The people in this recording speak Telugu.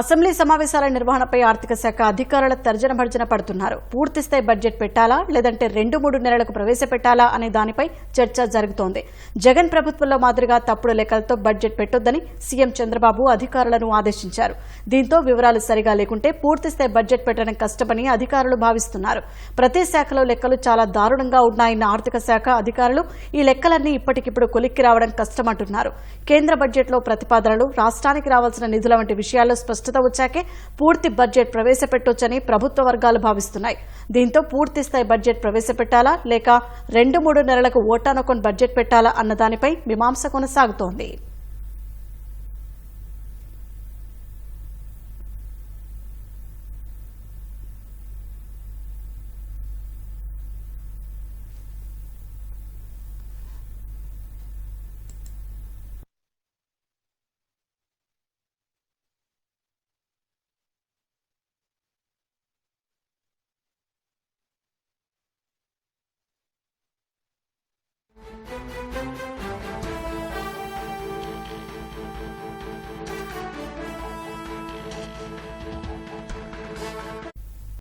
అసెంబ్లీ సమావేశాల నిర్వహణపై ఆర్థిక శాఖ అధికారుల తర్జన భర్జన పడుతున్నారు. పూర్తిస్థాయి బడ్జెట్ పెట్టాలా? లేదంటే రెండు మూడు నెలలకు ప్రవేశపెట్టాలా అనే దానిపై చర్చ జరుగుతోంది. జగన్ ప్రభుత్వంలో మాదిరిగా తప్పుడు లెక్కలతో బడ్జెట్ పెట్టొద్దని సీఎం చంద్రబాబు అధికారులను ఆదేశించారు. దీంతో వివరాలు సరిగా లేకుంటే పూర్తిస్థాయి బడ్జెట్ పెట్టడం కష్టమని అధికారులు భావిస్తున్నారు. ప్రతి శాఖలో లెక్కలు చాలా దారుణంగా ఉన్నాయన్న ఆర్థిక శాఖ అధికారులు ఈ లెక్కలన్నీ ఇప్పటికిప్పుడు కొలిక్కి రావడం కష్టమంటున్నారు. కేంద్ర బడ్జెట్లో ప్రతిపాదనలు రాష్ట్రానికి రావాల్సిన నిధుల వంటి విషయాల్లో స్పష్టత వచ్చాకే పూర్తి బడ్జెట్ ప్రవేశపెట్టొచ్చని ప్రభుత్వ వర్గాలు భావిస్తున్నాయి. దీంతో పూర్తి స్థాయి బడ్జెట్ ప్రవేశపెట్టాలా లేక రెండు మూడు నెలలకు ఓటానొకొని బడ్జెట్ పెట్టాలా అన్న దానిపై మీమాంస కొనసాగుతోంది.